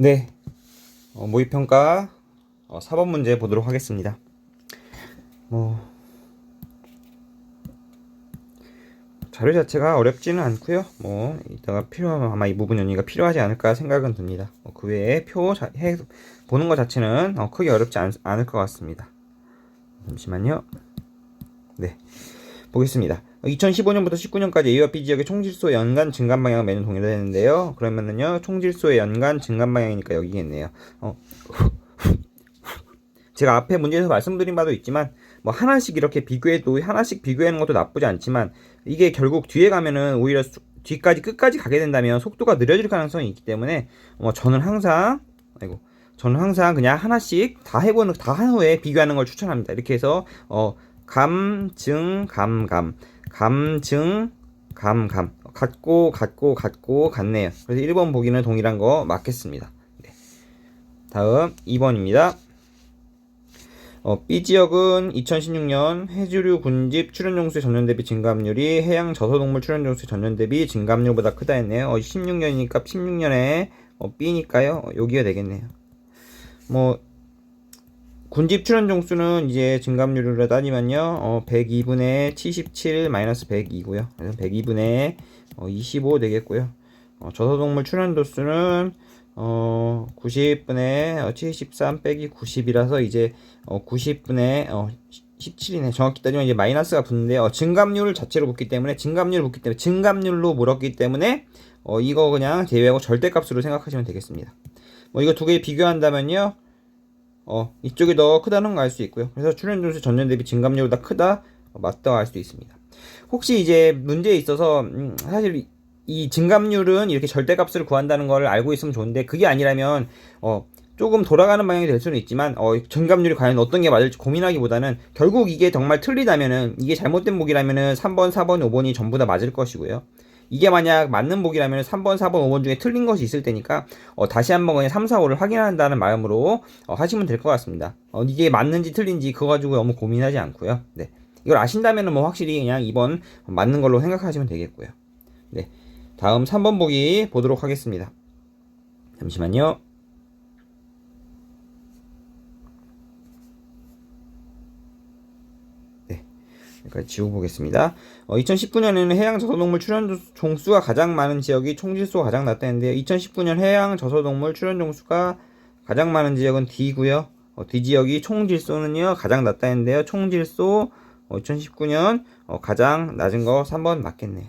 네. 어, 모의평가 어, 4번 문제 보도록 하겠습니다. 뭐 자료 자체가 어렵지는 않고요. 뭐 이따가 필요하면 아마 이 부분 연의가 필요하지 않을까 생각은 듭니다. 어, 그 외에 표 자, 해, 보는 것 자체는 어, 크게 어렵지 않, 않을 것 같습니다. 잠시만요. 네. 보겠습니다. 2015년부터 19년까지 A와 B 지역의 총질소 연간 증감 방향은 매년 동일했는데요. 그러면은요, 총질소의 연간 증감 방향이니까 여기겠네요. 어, 제가 앞에 문제에서 말씀드린 바도 있지만, 뭐 하나씩 이렇게 비교해도 하나씩 비교하는 것도 나쁘지 않지만, 이게 결국 뒤에 가면은 오히려 수- 뒤까지 끝까지 가게 된다면 속도가 느려질 가능성이 있기 때문에, 어, 저는 항상, 아이고, 저는 항상 그냥 하나씩 다 해보는, 다 한 후에 비교하는 걸 추천합니다. 이렇게 해서, 어, 감, 증, 감, 감. 감, 증, 감, 감. 같고, 같고, 같고, 같네요. 그래서 1번 보기는 동일한 거 맞겠습니다. 네. 다음 2번입니다. 어, B 지역은 2016년 해주류 군집 출연종수의 전년 대비 증감률이 해양 저서동물 출연종수의 전년 대비 증감률보다 크다 했네요. 어, 16년이니까 16년에 어, B니까요. 어, 여기가 되겠네요. 뭐 군집 출연 종수는 이제 증감률로 따지면요, 어, 102분의 77 마이너스 102고요. 그래서 102분의 어, 25 되겠고요. 어, 저소동물 출연 도수는 어, 90분의 73 빼기 90이라서 이제 어, 90분의 어, 17이네. 정확히 따지면 이제 마이너스가 붙는데 어, 증감률 자체로 붙기 때문에 증감률 붙기 때문에 증감률로 물었기 때문에 어, 이거 그냥 제외하고 절대값으로 생각하시면 되겠습니다. 뭐 이거 두 개 비교한다면요. 어, 이쪽이 더 크다는 거알수 있고요. 그래서 출연 점수 전년 대비 증감률보다 크다, 어, 맞다고 알수 있습니다. 혹시 이제 문제에 있어서 음, 사실 이- 이 증감률은 이렇게 절대값을 구한다는 걸 알고 있으면 좋은데 그게 아니라면 어, 조금 돌아가는 방향이 될 수는 있지만 어, 증감률이 과연 어떤 게 맞을지 고민하기보다는 결국 이게 정말 틀리다면은 이게 잘못된 보기라면은 3번, 4번, 5번이 전부 다 맞을 것이고요. 이게 만약 맞는 보기라면 3번, 4번, 5번 중에 틀린 것이 있을 테니까 어, 다시 한번 그냥 3, 4, 5를 확인한다는 마음으로 어, 하시면 될 것 같습니다. 어, 이게 맞는지 틀린지 그거 가지고 너무 고민하지 않고요. 네. 이걸 아신다면은 뭐 확실히 그냥 2번 맞는 걸로 생각하시면 되겠고요. 네. 다음 3번 보기 보도록 하겠습니다. 잠시만요. 네. 여기까지 지우고 보겠습니다. 어, 2019년에는 해양 저서동물 출연 종수가 가장 많은 지역이 총질수가 가장 낮다는데요. 2019년 해양 저서동물 출연 종수가 가장 많은 지역은 D고요. 어, D 지역이 총질소는요 가장 낮다는데요. 총질소 어, 2019년 어, 가장 낮은 거 3번 맞겠네요.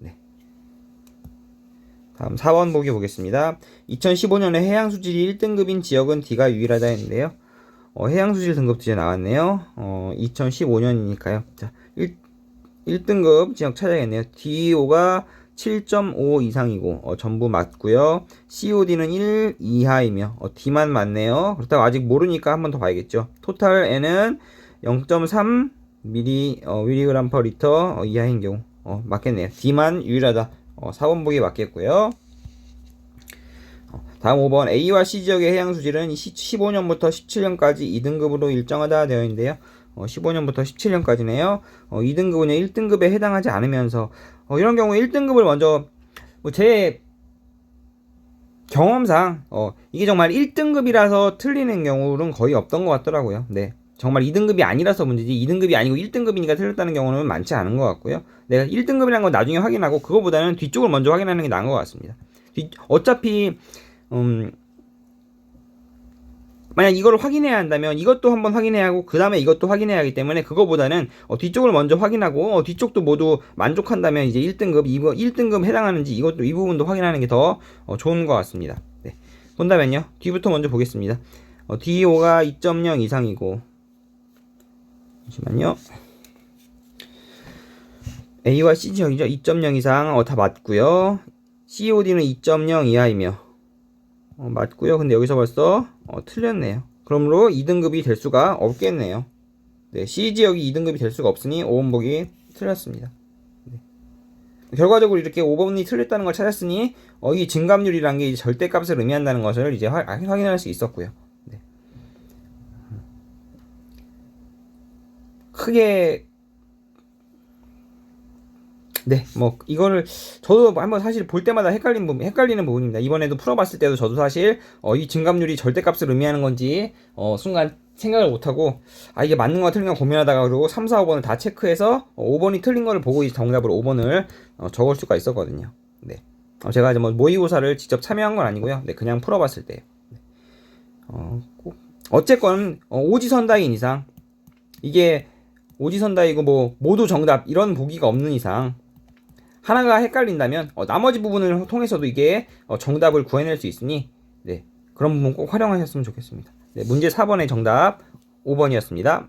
네. 다음 4번 보기 보겠습니다. 2015년에 해양 수질이 1등급인 지역은 D가 유일하다 했는데요. 어, 해양 수질 등급 뒤에 나왔네요. 어, 2015년이니까요. 자, 1, 1등급 지역 찾아야겠네요. DO가 7.5 이상이고 어, 전부 맞고요. COD는 1 이하이며 어, D만 맞네요. 그렇다고 아직 모르니까 한 번 더 봐야겠죠. 토탈 N은 0.3 미리 어, 미리그램 퍼 리터 어, 이하인 경우 어, 맞겠네요. D만 유일하다. 어, 4번 보기 맞겠고요. 어, 다음 5번 A와 C 지역의 해양 수질은 15년부터 17년까지 2등급으로 일정하다 되어 있는데요. 어, 15년부터 17년까지네요. 어, 2등급은 1등급에 해당하지 않으면서 어, 이런 경우에 1등급을 먼저 뭐 제 경험상 어, 이게 정말 1등급이라서 틀리는 경우는 거의 없던 것 같더라고요. 네. 정말 2등급이 아니라서 문제지 2등급이 아니고 1등급이니까 틀렸다는 경우는 많지 않은 것 같고요. 내가 1등급이라는 건 나중에 확인하고 그거보다는 뒤쪽을 먼저 확인하는 게 나은 것 같습니다. 뒤, 어차피 음, 만약 이걸 확인해야 한다면 이것도 한번 확인해야 하고 그 다음에 이것도 확인해야 하기 때문에 그거보다는 어, 뒤쪽을 먼저 확인하고 어, 뒤쪽도 모두 만족한다면 이제 1등급, 2번, 1등급 해당하는지 이것도 이 부분도 확인하는 게더 어, 좋은 것 같습니다. 네. 본다면요. 뒤부터 먼저 보겠습니다. 어, DO가 2.0 이상이고 잠시만요. A와 C 지역이죠. 2.0 이상 어, 다 맞고요. COD는 2.0 이하이며 어, 맞고요. 근데 여기서 벌써 어, 틀렸네요. 그러므로 2등급이 될 수가 없겠네요. 네, C 지역이 2등급이 될 수가 없으니 5번 보기 틀렸습니다. 네. 결과적으로 이렇게 5번이 틀렸다는 걸 찾았으니 어, 이 증감률이란 게 절대값을 의미한다는 것을 이제 화- 확인할 수 있었고요. 네. 크게 네, 뭐 이거를 저도 한번 사실 볼 때마다 헷갈린 부분, 헷갈리는 부분입니다. 이번에도 풀어봤을 때도 저도 사실 어, 이 증감률이 절대값을 의미하는 건지 어, 순간 생각을 못하고 아 이게 맞는 거 틀린 거 고민하다가 그러고 3, 4, 5번을 다 체크해서 어, 5번이 틀린 거를 보고 이 정답으로 5번을 어, 적을 수가 있었거든요. 네, 어, 제가 이제 뭐 모의고사를 직접 참여한 건 아니고요. 네, 그냥 풀어봤을 때. 네. 어, 꼭 어쨌건 어, 오지선다인 이상 이게 오지선다이고 뭐 모두 정답 이런 보기가 없는 이상 하나가 헷갈린다면 어, 나머지 부분을 통해서도 이게 어, 정답을 구해낼 수 있으니 네, 그런 부분 꼭 활용하셨으면 좋겠습니다. 네, 문제 4번의 정답 5번이었습니다.